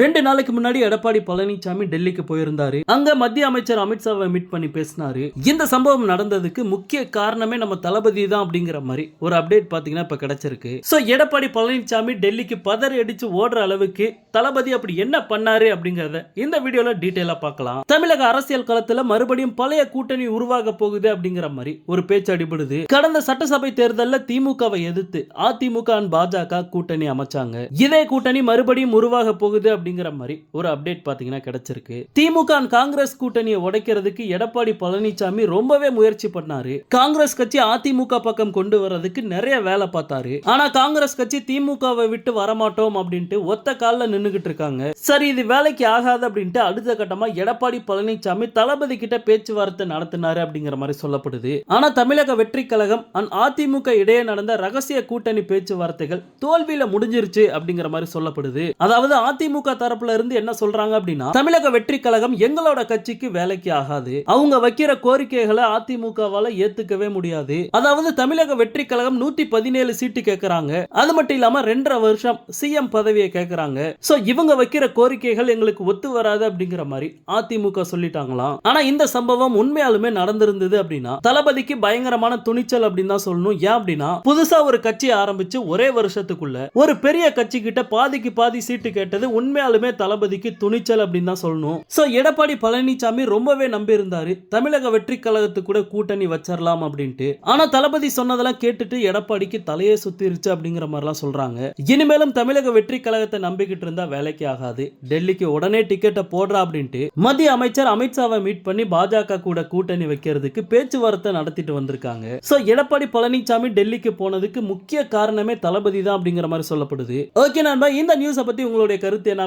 ரெண்டு நாளைக்கு முன்னாடி எடப்பாடி பழனிசாமி டெல்லிக்கு போயிருந்தாரு. அங்க மத்திய அமைச்சர் அமித்ஷாவை மீட் பண்ணி பேசினாரு. இந்த சம்பவம் நடந்ததுக்கு முக்கிய காரணமே நம்ம தளபதி தான் அப்படிங்கிற மாதிரி ஒரு அப்டேட் பாத்தீங்கன்னா இப்ப கிடைச்சிருக்கு. சோ எடப்பாடி பழனிசாமி டெல்லிக்கு பதறி அடிச்சு ஓடுற அளவுக்கு தளபதி அப்படி என்ன பண்ணாரு அப்படிங்கறத இந்த வீடியோல டீட்டெயிலா பார்க்கலாம். தமிழக அரசியல் களத்துல மறுபடியும் பழைய கூட்டணி உருவாக போகுது அப்படிங்கிற மாதிரி ஒரு பேச்சு அடிபடுது. கடந்த சட்டசபை தேர்தலில் திமுகவை எதிர்த்து அதிமுக and பாஜக கூட்டணி அமைச்சாங்க. இதே கூட்டணி மறுபடியும் உருவாக போகுது அப்படிங்கிற மாதிரி ஒரு அப்டேட் பார்த்தீங்கன்னா கிடைச்சிருக்கு. திமுக and காங்கிரஸ் கூட்டணியை உடைக்கிறதுக்கு எடப்பாடி பழனிசாமி ரொம்பவே முயற்சி பண்ணாரு. காங்கிரஸ் கட்சி அதிமுக பக்கம் கொண்டு வர்றதுக்கு நிறைய வேலை பார்த்தாரு. ஆனா காங்கிரஸ் கட்சி திமுகவை விட்டு வரமாட்டோம் அப்படின்ட்டு ஒத்த காலில் நின்றுகிட்டு இருக்காங்க. சரி இது வேலைக்கு ஆகாது அப்படின்ட்டு அடுத்த கட்டமா எடப்பாடி பழனிசாமி தளபதி கிட்ட பேச்சுவார்த்தை நடத்தினாரு அப்படிங்கிற மாதிரி சொல்லப்படுது. ஆனா தமிழக வெற்றி கழகம் and அதிமுக இடையே நடந்த ரகசிய கூட்டணி பேச்சுவார்த்தைகள் தோல்வியில முடிஞ்சிருச்சு அப்படிங்கிற மாதிரி சொல்லப்படுது. அதாவது அதிமுக தரப்புல இருந்து என்ன சொல்றாங்க அப்படின்னா தமிழக வெற்றி கழகம் எங்களோட கட்சிக்கு வேலைக்கு ஆகாது. அவங்க வைக்கிற கோரிக்கைகளை அதிமுகவால ஏத்துக்கவே முடியாது. அதாவது தமிழக வெற்றி கழகம் நூத்தி பதினேழு சீட்டு கேட்கறாங்க அது மட்டும் இல்லாம ரெண்டரை வருஷம் சிஎம் பதவியை கேட்கறாங்க சோ இவங்க வைக்கிற கோரிக்கைகள் எங்களுக்கு ஒத்து வராது அப்படிங்கிற மாதிரி அதிமுக சொல்லிட்டாங்களாம். ஆனா இந்த சம்பவம் உண்மையாலுமே நடந்திருந்தது அப்படின்னா தளபதிக்கு பயங்கரமான துணிச்சல் அப்படின்னு தான் சொல்லணும். ஏன் அப்படின்னா புதுசா ஒரு கட்சி ஆரம்பிச்சு ஒரே வருஷத்துக்குள்ள ஒரு பெரிய கட்சி கிட்ட பாதிக்கு பாதி சீட்டு கேட்டது உண்மை உண்மையாலுமே தளபதிக்கு துணிச்சல் அப்படின்னு தான் சொல்லணும். ஸோ எடப்பாடி பழனிசாமி ரொம்பவே நம்பி இருந்தாரு தமிழக வெற்றி கழகத்து கூட கூட்டணி வச்சிடலாம் அப்படின்ட்டு. ஆனா தளபதி சொன்னதெல்லாம் கேட்டுட்டு எடப்பாடிக்கு தலையே சுத்திருச்சு அப்படிங்கிற மாதிரிலாம் சொல்றாங்க. இனிமேலும் தமிழக வெற்றி கழகத்தை நம்பிக்கிட்டு இருந்தா வேலைக்கு ஆகாது. டெல்லிக்கு உடனே டிக்கெட்டை போடுறா அப்படின்ட்டு மத்திய அமைச்சர் அமித்ஷாவை மீட் பண்ணி பாஜக கூட கூட்டணி வைக்கிறதுக்கு பேச்சுவார்த்தை நடத்திட்டு வந்திருக்காங்க. ஸோ எடப்பாடி பழனிசாமி டெல்லிக்கு போனதுக்கு முக்கிய காரணமே தளபதி தான் அப்படிங்கிற மாதிரி சொல்லப்படுது. ஓகே நண்பா இந்த நியூஸை பத்தி உங்களுடைய கருத்து என்ன?